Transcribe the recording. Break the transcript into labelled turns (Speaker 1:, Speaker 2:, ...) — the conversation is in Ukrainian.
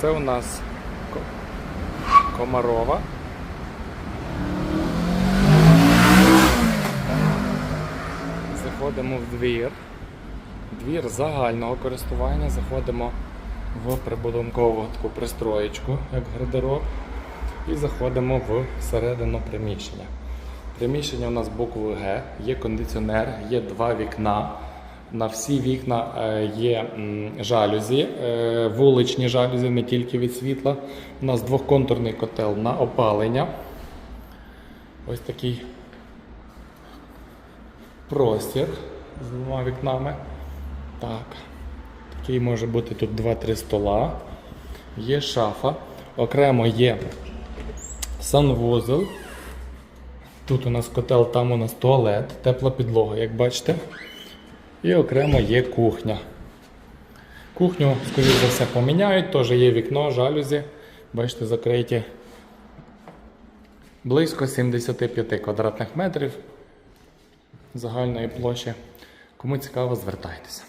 Speaker 1: Це у нас Комарова. Заходимо в двір. Двір загального користування. Заходимо в прибудинкову таку пристроєчку, як гардероб, і заходимо в середину приміщення. Приміщення у нас буквою Г, є кондиціонер, є два вікна. На всі вікна е, є жалюзі, е, вуличні жалюзі, не тільки від світла. У нас двохконтурний котел на опалення. Ось такий простір з двома вікнами. Так. Такий може бути тут 2-3 стола. Є шафа. Окремо є санвузол. Тут у нас котел, там у нас туалет, тепла підлога, як бачите. І окремо є кухня. Кухню, скоріш за все, поміняють, теж є вікно, жалюзі. Бачите, закриті близько 75 квадратних метрів загальної площі. Кому цікаво, звертайтеся.